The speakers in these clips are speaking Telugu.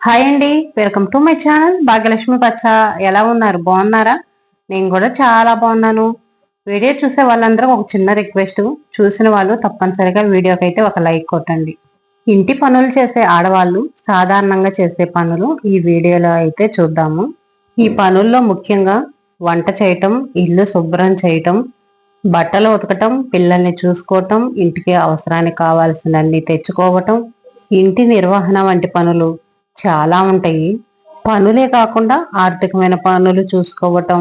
హాయ్ అండి welcome to my channel Bhagyalakshmi పచ్చ ఎలా ఉన్నారు? బాగున్నారా? నేను కూడా చాలా బాగున్నాను. వీడియో చూసే వాళ్ళందరూ ఒక చిన్న రిక్వెస్ట్ చూసిన వాళ్ళు తప్పనిసరిగా వీడియోకి అయితే ఒక లైక్ కొట్టండి. ఇంటి పనులు చేసే ఆడవాళ్ళు సాధారణంగా చేసే పనులు ఈ వీడియోలో అయితే చూద్దాము. ఈ పనుల్లో ముఖ్యంగా వంట చేయటం ఇల్లు శుభ్రం చేయటం బట్టలు ఉతకటం పిల్లల్ని చూసుకోవటం ఇంటికి అవసరానికి కావాల్సినన్ని తెచ్చుకోవటం ఇంటి నిర్వహణ వంటి పనులు చాలా ఉంటాయి. పనులే కాకుండా ఆర్థికమైన పనులు చూసుకోవటం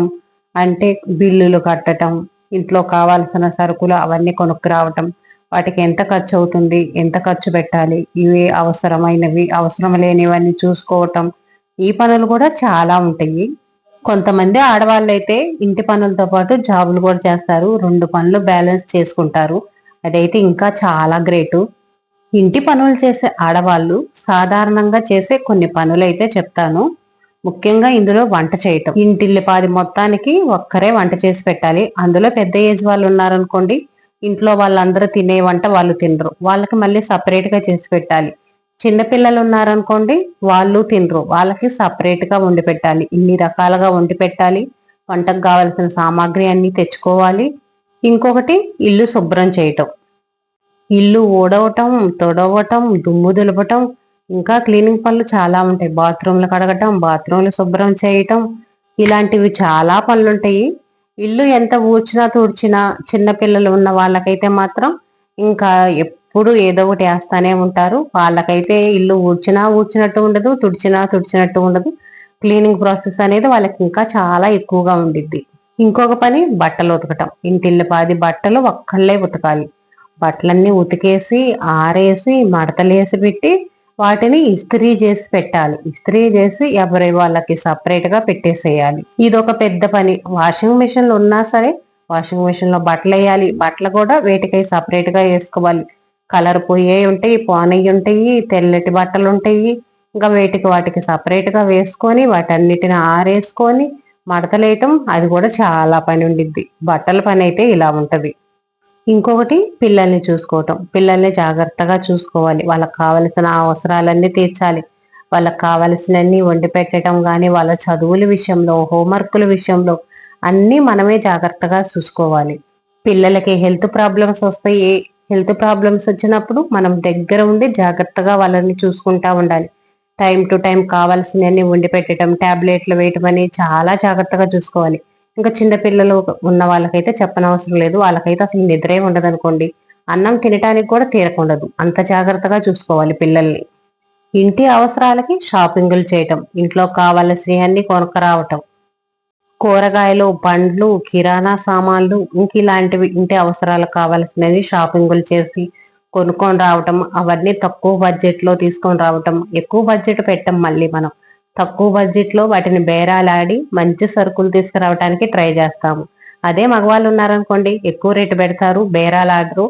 అంటే బిల్లులు కట్టటం ఇంట్లో కావాల్సిన సరుకులు అవన్నీ కొనుక్కు రావటం వాటికి ఎంత ఖర్చు అవుతుంది ఎంత ఖర్చు పెట్టాలి ఇవి అవసరమైనవి అవసరం లేనివన్నీ చూసుకోవటం ఈ పనులు కూడా చాలా ఉంటాయి. కొంతమంది ఆడవాళ్ళు అయితే ఇంటి పనులతో పాటు జాబులు కూడా చేస్తారు రెండు పనులు బ్యాలెన్స్ చేసుకుంటారు. అదైతే ఇంకా చాలా గ్రేటు. ఇంటి పనులు చేసే ఆడవాళ్ళు సాధారణంగా చేసే కొన్ని పనులైతే చెప్తాను. ముఖ్యంగా ఇందులో వంట చేయటం. ఇంటిల్లిపాది మొత్తానికి ఒక్కరే వంట చేసి పెట్టాలి. అందులో పెద్ద ఏజ్ వాళ్ళు ఉన్నారనుకోండి ఇంట్లో వాళ్ళందరూ తినే వంట వాళ్ళు తినరు. వాళ్ళకి మళ్ళీ సపరేట్గా చేసి పెట్టాలి. చిన్నపిల్లలు ఉన్నారనుకోండి వాళ్ళు తినరు. వాళ్ళకి సపరేట్గా వండి పెట్టాలి. ఇన్ని రకాలుగా వండి పెట్టాలి. వంటకు కావలసిన సామాగ్రి అన్ని తెచ్చుకోవాలి. ఇంకొకటి ఇల్లు శుభ్రం చేయటం. ఇల్లు ఊడవటం తొడవటం దుమ్ము దులపటం ఇంకా క్లీనింగ్ పనులు చాలా ఉంటాయి. బాత్రూమ్లు కడగటం బాత్రూమ్లు శుభ్రం చేయటం ఇలాంటివి చాలా పనులు ఉంటాయి ఇల్లు ఎంత ఊడ్చినా తుడిచినా చిన్నపిల్లలు ఉన్న వాళ్ళకైతే మాత్రం ఇంకా ఎప్పుడు ఏదో ఒకటి వేస్తానే ఉంటారు. వాళ్ళకైతే ఇల్లు ఊడ్చినా ఊడ్చినట్టు ఉండదు తుడిచినా తుడిచినట్టు ఉండదు. క్లీనింగ్ ప్రాసెస్ అనేది వాళ్ళకి ఇంకా చాలా ఎక్కువగా ఉండిద్ది. ఇంకొక పని బట్టలు ఉతకటం. ఇంటిల్లి పాది బట్టలు ఒక్కళ్ళే ఉతకాలి. బట్టలన్నీ ఉతికేసి ఆరేసి మడతలేసి పెట్టి వాటిని ఇస్త్రీ చేసి పెట్టాలి. ఇస్త్రీ చేసి ఎవరి వాళ్ళకి సపరేట్గా పెట్టేసేయాలి. ఇది ఒక పెద్ద పని. వాషింగ్ మిషన్లు ఉన్నా సరే వాషింగ్ మిషన్లో బట్టలు వేయాలి. బట్టలు కూడా వేటికై సపరేట్గా వేసుకోవాలి. కలర్ పోయే ఉంటాయి పోనయ్యి ఉంటాయి తెల్లటి బట్టలు ఉంటాయి. ఇంకా వేటికి వాటికి సపరేట్గా వేసుకొని వాటన్నిటిని ఆరేసుకొని మడతలేయటం అది కూడా చాలా పని ఉండిద్ది. బట్టల పని అయితే ఇలా ఉంటది. ఇంకొకటి పిల్లల్ని చూసుకోవటం. పిల్లల్ని జాగ్రత్తగా చూసుకోవాలి. వాళ్ళకి కావలసిన అవసరాలన్నీ తీర్చాలి. వాళ్ళకి కావలసినన్ని వండి పెట్టడం కానీ వాళ్ళ చదువుల విషయంలో హోంవర్కుల విషయంలో అన్నీ మనమే జాగ్రత్తగా చూసుకోవాలి. పిల్లలకి హెల్త్ ప్రాబ్లమ్స్ వస్తాయి. హెల్త్ ప్రాబ్లమ్స్ వచ్చినప్పుడు మనం దగ్గర ఉండి జాగ్రత్తగా వాళ్ళని చూసుకుంటా ఉండాలి. టైం టు టైం కావాల్సినవన్నీ వండి పెట్టడం ట్యాబ్లెట్లు వేయటం అని చాలా జాగ్రత్తగా చూసుకోవాలి. ఇంకా చిన్నపిల్లలు ఉన్న వాళ్ళకైతే చెప్పనవసరం లేదు. వాళ్ళకైతే అసలు నిద్రే ఉండదు అనుకోండి. అన్నం తినటానికి కూడా తీరకుండదు అంత జాగ్రత్తగా చూసుకోవాలి పిల్లల్ని. ఇంటి అవసరాలకి షాపింగులు చేయటం ఇంట్లో కావలసినవన్నీ కొనుక్కరావటం కూరగాయలు పండ్లు కిరాణా సామాన్లు ఇంక ఇలాంటివి ఇంటి అవసరాలకు కావాల్సినవి షాపింగులు చేసి కొనుక్కొని రావటం అవన్నీ తక్కువ బడ్జెట్లో తీసుకొని రావటం ఎక్కువ బడ్జెట్ పెట్టం మళ్ళీ మనం. తక్కువ బడ్జెట్లో వాటిని బేరాలాడి మంచి సరుకులు తీసుకురావడానికి ట్రై చేస్తాము. అదే మగవాళ్ళు ఉన్నారనుకోండి ఎక్కువ రేటు పెడతారు బేరాలు ఆడరు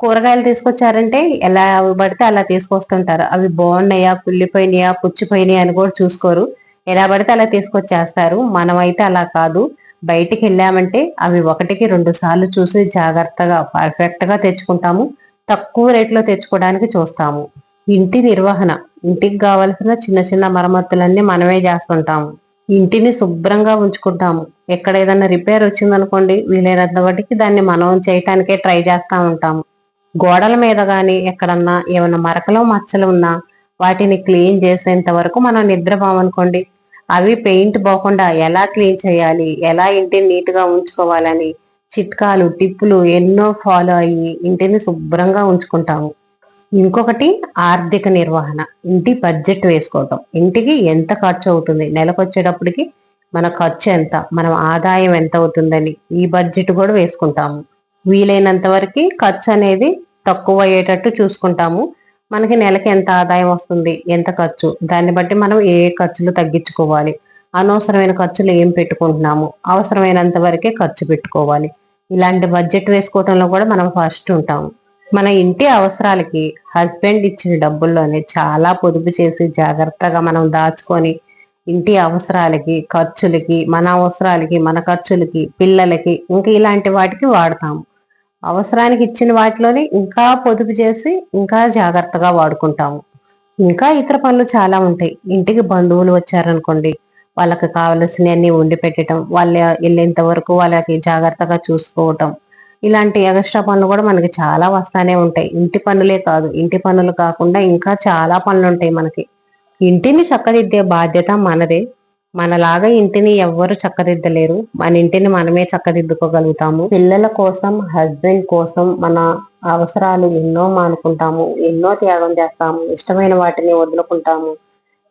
కూరగాయలు తీసుకొచ్చారంటే ఎలా పడితే అలా తీసుకొస్తుంటారు. అవి బాగున్నాయా కుళ్ళిపోయినాయా పుచ్చిపోయినాయా అని కూడా చూసుకోరు. ఎలా పడితే అలా తీసుకొచ్చేస్తారు. మనమైతే అలా కాదు. బయటికి వెళ్ళామంటే అవి ఒకటికి రెండు సార్లు చూసి జాగ్రత్తగా పర్ఫెక్ట్గా తెచ్చుకుంటాము. తక్కువ రేట్లో తెచ్చుకోవడానికి చూస్తాము. ఇంటి నిర్వహణ ఇంటికి కావలసిన చిన్న చిన్న మరమ్మతులన్నీ మనమే చేస్తుంటాము. ఇంటిని శుభ్రంగా ఉంచుకుంటాము. ఎక్కడ ఏదైనా రిపేర్ వచ్చిందనుకోండి వీలైనంత వాటికి దాన్ని మనం చేయటానికే ట్రై చేస్తూ ఉంటాము. గోడల మీద కానీ ఎక్కడన్నా ఏమైనా మరకలు మచ్చలు ఉన్నా వాటిని క్లీన్ చేసేంత వరకు మనం నిద్రపోమనుకోండి అవి పెయింట్ పోకుండా ఎలా క్లీన్ చేయాలి ఎలా ఇంటిని నీట్గా ఉంచుకోవాలని చిట్కాలు టిప్పులు ఎన్నో ఫాలో అయ్యి ఇంటిని శుభ్రంగా ఉంచుకుంటాము. ఇంకొకటి ఆర్థిక నిర్వహణ. ఇంటి బడ్జెట్ వేసుకోవటం. ఇంటికి ఎంత ఖర్చు అవుతుంది? నెలకు వచ్చేటప్పటికి మన ఖర్చు ఎంత? మనం ఆదాయం ఎంత అవుతుందని ఈ బడ్జెట్ కూడా వేసుకుంటాము. వీలైనంత వరకు ఖర్చు అనేది తక్కువ అయ్యేటట్టు చూసుకుంటాము. మనకి నెలకి ఎంత ఆదాయం వస్తుంది? ఎంత ఖర్చు? దాన్ని బట్టి మనం ఏ ఖర్చులు తగ్గించుకోవాలి? అనవసరమైన ఖర్చులు ఏం పెట్టుకుంటున్నాము? అవసరమైనంత వరకే ఖర్చు పెట్టుకోవాలి. ఇలాంటి బడ్జెట్ వేసుకోవడంలో కూడా మనం ఫస్ట్ ఉంటాము. మన ఇంటి అవసరాలకి హస్బెండ్ ఇచ్చిన డబ్బుల్లోనే చాలా పొదుపు చేసి జాగ్రత్తగా మనం దాచుకొని ఇంటి అవసరాలకి ఖర్చులకి మన అవసరాలకి మన ఖర్చులకి పిల్లలకి ఇంకా ఇలాంటి వాటికి వాడతాము. అవసరానికి ఇచ్చిన వాటిలోనే ఇంకా పొదుపు చేసి ఇంకా జాగ్రత్తగా వాడుకుంటాము. ఇంకా ఇతర పనులు చాలా ఉంటాయి. ఇంటికి బంధువులు వచ్చారనుకోండి వాళ్ళకి కావలసినవన్నీ వండి పెట్టడం వాళ్ళ వెళ్ళేంత వరకు వాళ్ళకి జాగ్రత్తగా చూసుకోవటం ఇలాంటి ఎగస్ట్రా పనులు కూడా మనకి చాలా వస్తానే ఉంటాయి. ఇంటి పనులే కాదు. ఇంటి పనులు కాకుండా ఇంకా చాలా పనులు ఉంటాయి మనకి. ఇంటిని చక్కదిద్దే బాధ్యత మనదే. మనలాగా ఇంటిని ఎవ్వరు చక్కదిద్దలేరు. మన ఇంటిని మనమే చక్కదిద్దుకోగలుగుతాము. పిల్లల కోసం హస్బెండ్ కోసం మన అవసరాలు ఎన్నో మానుకుంటాము. ఎన్నో త్యాగం చేస్తాము. ఇష్టమైన వాటిని వదులుకుంటాము.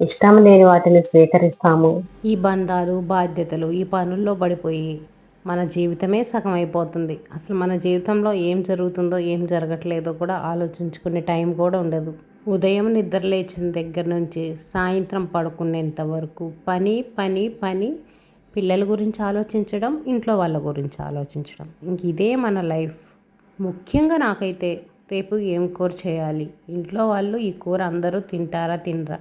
ఇష్టం లేని వాటిని స్వీకరిస్తాము. ఈ బంధాలు బాధ్యతలు ఈ పనుల్లో పడిపోయి మన జీవితమే సగం అయిపోతుంది అసలు మన జీవితంలో ఏం జరుగుతుందో ఏం జరగట్లేదో కూడా ఆలోచించుకునే టైం కూడా ఉండదు. ఉదయం నిద్ర లేచిన దగ్గర నుంచి సాయంత్రం పడుకునేంత వరకు పని పని పని పిల్లల గురించి ఆలోచించడం ఇంట్లో వాళ్ళ గురించి ఆలోచించడం. ఇంక ఇదే మన లైఫ్. ముఖ్యంగా నాకైతే రేపు ఏం కూర చేయాలి? ఇంట్లో వాళ్ళు ఈ కూర అందరూ తింటారా తినరా?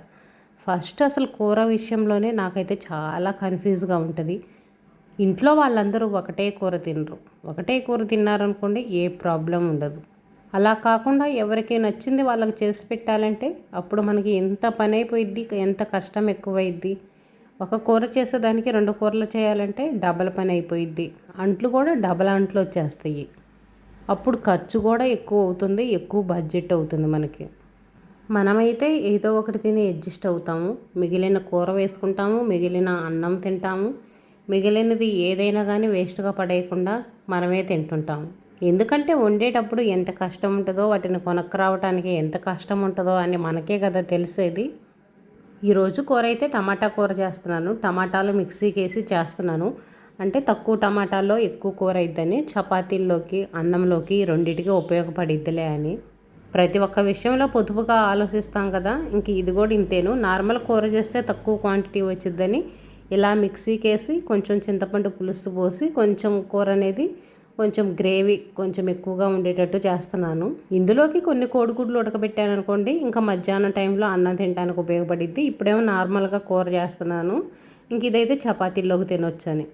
ఫస్ట్ అసలు కూర విషయంలోనే నాకైతే చాలా కన్ఫ్యూజ్గా ఉంటుంది. ఇంట్లో వాళ్ళందరూ ఒకటే కూర తినరు. ఒకటే కూర తిన్నారనుకోండి ఏ ప్రాబ్లం ఉండదు. అలా కాకుండా ఎవరికి నచ్చింది వాళ్ళకి చేసి పెట్టాలంటే అప్పుడు మనకి ఎంత పని అయిపోయిద్ది ఎంత కష్టం ఎక్కువైద్ది. ఒక కూర చేసేదానికి రెండు కూరలు చేయాలంటే డబల్ పని అయిపోయిద్ది అంట్లు కూడా డబల్ అంట్లు వచ్చేస్తాయి. అప్పుడు ఖర్చు కూడా ఎక్కువ అవుతుంది ఎక్కువ బడ్జెట్ అవుతుంది మనకి. మనమైతే ఏదో ఒకటి తిని అడ్జస్ట్ అవుతాము. మిగిలిన కూర వేసుకుంటాము మిగిలిన అన్నం తింటాము. మిగిలినది ఏదైనా కానీ వేస్ట్గా పడేయకుండా మనమే తింటుంటాం. ఎందుకంటే వండేటప్పుడు ఎంత కష్టం ఉంటుందో వాటిని కొనక్కరావటానికి ఎంత కష్టం ఉంటుందో అని మనకే కదా తెలిసేది. ఈరోజు కూర అయితే టమాటా కూర చేస్తున్నాను. టమాటాలు మిక్సీకి వేసి చేస్తున్నాను. అంటే తక్కువ టమాటాల్లో ఎక్కువ కూర అయిద్దని చపాతీల్లోకి అన్నంలోకి రెండింటికి ఉపయోగపడిద్దిలే అని. ప్రతి ఒక్క విషయంలో పొదుపుగా ఆలోచిస్తాం కదా ఇంక ఇది కూడా ఇంతేను. నార్మల్ కూర చేస్తే తక్కువ క్వాంటిటీ వచ్చిద్దని ఇలా మిక్సీకి వేసి కొంచెం చింతపండు పులుసు పోసి కొంచెం కూర అనేది కొంచెం గ్రేవీ కొంచెం ఎక్కువగా ఉండేటట్టు చేస్తున్నాను. ఇందులోకి కొన్ని కోడిగుడ్లు ఉడకబెట్టాను అనుకోండి ఇంకా మధ్యాహ్నం టైంలో అన్నం తినడానికి ఉపయోగపడిద్ది. ఇప్పుడేమో నార్మల్గా కూర చేస్తున్నాను. ఇంక ఇదైతే చపాతీల్లోకి తినొచ్చని.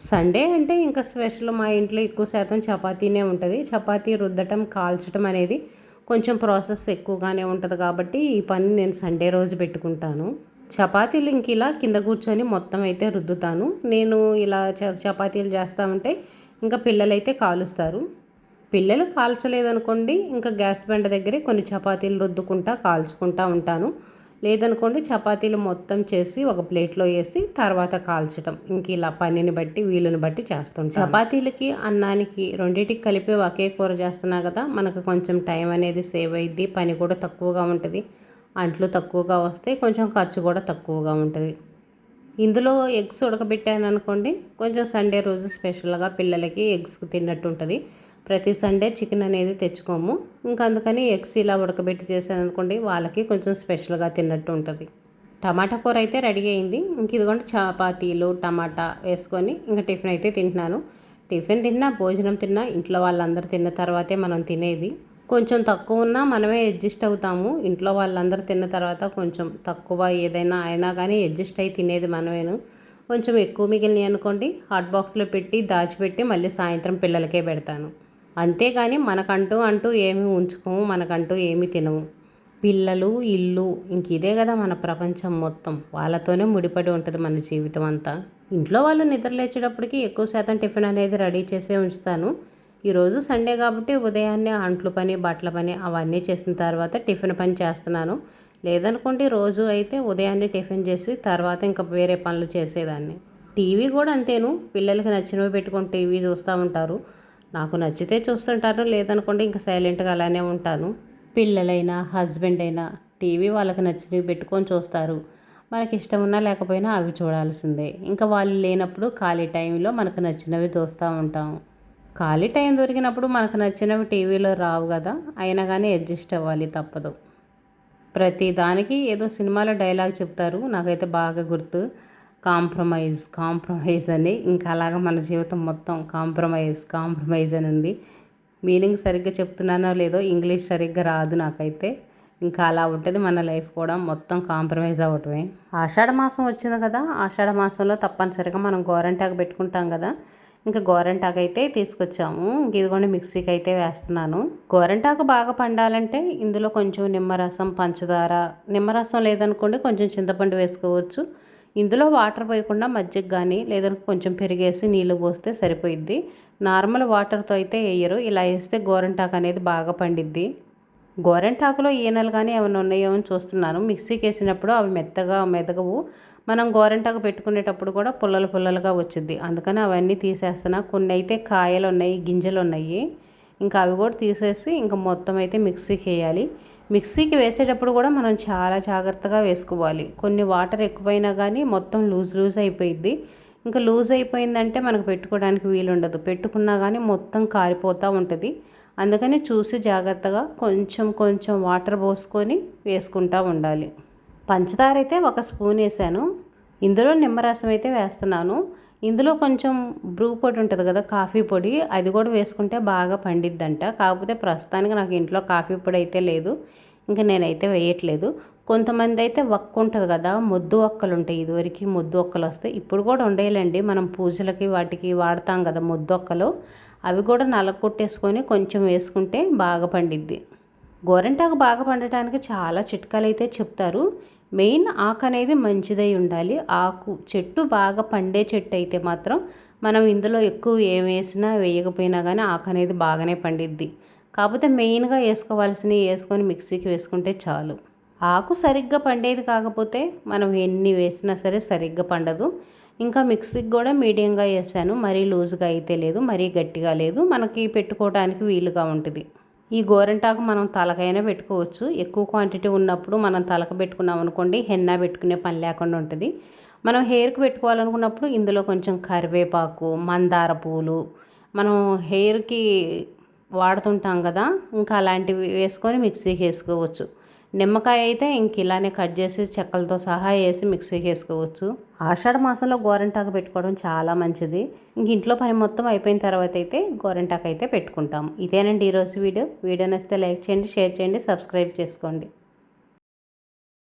సండే అంటే ఇంకా స్పెషల్ మా ఇంట్లో ఎక్కువ శాతం చపాతీనే ఉంటుంది. చపాతీ రుద్దటం కాల్చడం అనేది కొంచెం ప్రాసెస్ ఎక్కువగానే ఉంటుంది కాబట్టి ఈ పని నేను సండే రోజు పెట్టుకుంటాను. చపాతీలు ఇంక ఇలా కింద కూర్చొని మొత్తం అయితే రుద్దుతాను. నేను ఇలా చపాతీలు చేస్తూ ఉంటే ఇంకా పిల్లలైతే కాలుస్తారు. పిల్లలు కాల్చలేదనుకోండి ఇంకా గ్యాస్ బండ దగ్గరే కొన్ని చపాతీలు రుద్దుకుంటా కాల్చుకుంటా ఉంటాను. లేదనుకోండి చపాతీలు మొత్తం చేసి ఒక ప్లేట్లో వేసి తర్వాత కాల్చడం ఇంక ఇలా పనిని బట్టి వీలుని బట్టి చేస్తాం చపాతీలకి అన్నానికి రెండింటికి కలిపి ఒకే కూర చేస్తున్నా కదా మనకు కొంచెం టైం అనేది సేవ్ అయ్యిద్ది పని కూడా తక్కువగా ఉంటుంది. అంట్లు తక్కువగా వస్తే కొంచెం ఖర్చు కూడా తక్కువగా ఉంటుంది. ఇందులో ఎగ్స్ ఉడకబెట్టాను అనుకోండి కొంచెం సండే రోజు స్పెషల్గా పిల్లలకి ఎగ్స్ తిన్నట్టు ఉంటుంది. ప్రతి సండే చికెన్ అనేది తెచ్చుకోము. ఇంకా అందుకని ఎగ్స్ ఇలా ఉడకబెట్టి చేశాను అనుకోండి వాళ్ళకి కొంచెం స్పెషల్గా తిన్నట్టు ఉంటుంది. టమాటా కూర అయితే రెడీ అయింది. ఇంక ఇదిగోండి చపాతీలు టమాటా వేసుకొని ఇంకా టిఫిన్ అయితే తింటున్నాను. టిఫిన్ తిన్నా భోజనం తిన్నా ఇంట్లో వాళ్ళందరూ తిన్న తర్వాతే మనం తినేది. కొంచెం తక్కువ ఉన్నా మనమే అడ్జస్ట్ అవుతాము. ఇంట్లో వాళ్ళందరూ తిన్న తర్వాత కొంచెం తక్కువ ఏదైనా అయినా కానీ అడ్జస్ట్ అయి తినేది మనమేను. కొంచెం ఎక్కువ మిగిలినవి అనుకోండి హాట్ బాక్స్లో పెట్టి దాచిపెట్టి మళ్ళీ సాయంత్రం పిల్లలకే పెడతాను. అంతేగాని మనకంటూ అంటూ ఏమి ఉంచుకోము మనకంటూ ఏమి తినము. పిల్లలు ఇల్లు ఇంక ఇదే కదా మన ప్రపంచం మొత్తం. వాళ్ళతోనే ముడిపడి ఉంటుంది మన జీవితం అంతా. ఇంట్లో వాళ్ళు నిద్రలేచేటప్పటికి ఎక్కువ శాతం టిఫిన్ అనేది రెడీ చేసే ఉంచుతాను. ఈరోజు సండే కాబట్టి ఉదయాన్నే అంట్లు పని బట్టల పని అవన్నీ చేసిన తర్వాత టిఫిన్ పని చేస్తున్నాను. లేదనుకోండి రోజు అయితే ఉదయాన్నే టిఫిన్ చేసి తర్వాత ఇంకా వేరే పనులు చేసేదాన్ని. టీవీ కూడా అంతేను. పిల్లలకి నచ్చినవి పెట్టుకొని టీవీ చూస్తూ ఉంటారు. నాకు నచ్చితే చూస్తుంటారు లేదనుకోండి ఇంకా సైలెంట్గా అలానే ఉంటాను. పిల్లలైనా హస్బెండ్ అయినా టీవీ వాళ్ళకి నచ్చినవి పెట్టుకొని చూస్తారు. మనకి ఇష్టం ఉన్నా లేకపోయినా అవి చూడాల్సిందే. ఇంకా వాళ్ళు లేనప్పుడు ఖాళీ టైంలో మనకు నచ్చినవి చూస్తూ ఉంటాం. ఖాళీ టైం దొరికినప్పుడు మనకు నచ్చినవి టీవీలో రావు కదా అయినా కానీ అడ్జస్ట్ అవ్వాలి తప్పదు. ప్రతి దానికి ఏదో సినిమాలో డైలాగ్ చెప్తారు నాకైతే బాగా గుర్తు. కాంప్రమైజ్ కాంప్రమైజ్ అని. ఇంకా అలాగ మన జీవితం మొత్తం కాంప్రమైజ్ కాంప్రమైజ్ అని ఉంది. మీనింగ్ సరిగ్గా చెప్తున్నానో లేదో ఇంగ్లీష్ సరిగ్గా రాదు నాకైతే. ఇంకా అలా ఉంటుంది మన లైఫ్ కూడా మొత్తం కాంప్రమైజ్ అవ్వటమే. ఆషాఢ మాసం వచ్చింది కదా ఆషాఢ మాసంలో తప్పనిసరిగా మనం గోరంటాకు పెట్టుకుంటాం కదా. ఇంకా గోరంటాకు అయితే తీసుకొచ్చాము. ఇంక ఇదిగోండి మిక్సీకి అయితే వేస్తున్నాను. గోరంటాకు బాగా పండాలంటే ఇందులో కొంచెం నిమ్మరసం పంచదార నిమ్మరసం లేదనుకోండి కొంచెం చింతపండు వేసుకోవచ్చు. ఇందులో వాటర్ పోయకుండా మజ్జిగ కానీ లేదంటే కొంచెం పెరిగేసి నీళ్ళు పోస్తే సరిపోయిద్ది. నార్మల్ వాటర్తో అయితే వేయరు. ఇలా వేస్తే గోరంటాకు అనేది బాగా పండిద్ది. గోరెంటాకులో ఈనలు కానీ ఏమైనా ఉన్నాయో అని చూస్తున్నాను. మిక్సీకి వేసినప్పుడు అవి మెత్తగా మెదగవు. మనం గోరెంటాకు పెట్టుకునేటప్పుడు కూడా పుల్లలు పుల్లలుగా వచ్చింది అందుకని అవన్నీ తీసేస్తున్నా. కొన్ని అయితే కాయలు ఉన్నాయి గింజలు ఉన్నాయి ఇంకా అవి కూడా తీసేసి ఇంకా మొత్తం అయితే మిక్సీకి వేయాలి. మిక్సీకి వేసేటప్పుడు కూడా మనం చాలా జాగ్రత్తగా వేసుకోవాలి. కొన్ని వాటర్ ఎక్కువైనా కానీ మొత్తం లూజ్ లూజ్ అయిపోయింది ఇంకా లూజ్ అయిపోయిందంటే మనకు పెట్టుకోవడానికి వీలు ఉండదు పెట్టుకున్నా కానీ మొత్తం కారిపోతూ ఉంటుంది. అందుకని చూసి జాగ్రత్తగా కొంచెం కొంచెం వాటర్ పోసుకొని వేసుకుంటూ ఉండాలి. పంచదార అయితే ఒక స్పూన్ వేసాను. ఇందులో నిమ్మరసం అయితే వేస్తున్నాను. ఇందులో కొంచెం బ్రూ పొడి ఉంటుంది కదా కాఫీ పొడి అది కూడా వేసుకుంటే బాగా పండిద్దంట. కాకపోతే ప్రస్తుతానికి నాకు ఇంట్లో కాఫీ పొడి అయితే లేదు. ఇంకా నేనైతే వేయట్లేదు. కొంతమంది అయితే ఒక్క ఉంటుంది కదా మొద్దు ఒక్కలు ఉంటాయి ఇదివరకు మొద్దు ఒక్కలు వస్తాయి ఇప్పుడు కూడా ఉండేయాలండి మనం పూజలకి వాటికి వాడతాం కదా ముద్దు ఒక్కలు అవి కూడా నలగొట్టేసుకొని కొంచెం వేసుకుంటే బాగా పండిద్ది. గోరెంటాకు బాగా పండటానికి చాలా చిట్కాలు అయితే చెప్తారు. మెయిన్ ఆకు అనేది మంచిదై ఉండాలి. ఆకు చెట్టు బాగా పండే చెట్టు అయితే మాత్రం మనం ఇందులో ఎక్కువ ఏం వేసినా వేయకపోయినా కానీ ఆకు అనేది బాగానే పండిద్ది. కాకపోతే మెయిన్గా వేసుకోవాల్సినవి వేసుకొని మిక్సీకి వేసుకుంటే చాలు. ఆకు సరిగ్గా పండేది కాకపోతే మనం ఎన్ని వేసినా సరే సరిగ్గా పండదు. ఇంకా మిక్సీకి కూడా మీడియంగా వేసాను. మరీ లూజ్గా అయితే లేదు మరీ గట్టిగా లేదు. మనకి పెట్టుకోవడానికి వీలుగా ఉంటుంది. ఈ గోరింటాకు మనం తలకైనా పెట్టుకోవచ్చు. ఎక్కువ క్వాంటిటీ ఉన్నప్పుడు మనం తలక పెట్టుకున్నాం అనుకోండి హెన్నా పెట్టుకునే పని లేకుండా ఉంటుంది. మనం హెయిర్కి పెట్టుకోవాలనుకున్నప్పుడు ఇందులో కొంచెం కరివేపాకు మందార పూలు మనం హెయిర్కి వాడుతుంటాం కదా ఇంకా అలాంటివి వేసుకొని మిక్సీకి వేసుకోవచ్చు. నిమ్మకాయ అయితే ఇంక ఇలానే కట్ చేసి చెక్కలతో సహా వేసి మిక్సీకి వేసుకోవచ్చు ఆషాఢ మాసంలో గోరెంటాకు పెట్టుకోవడం చాలా మంచిది. ఇంక ఇంట్లో పని మొత్తం అయిపోయిన తర్వాత అయితే గోరెంటాకు అయితే పెట్టుకుంటాము ఇదేనండి ఈరోజు వీడియో. వీడియో నచ్చితే లైక్ చేయండి షేర్ చేయండి సబ్స్క్రైబ్ చేసుకోండి.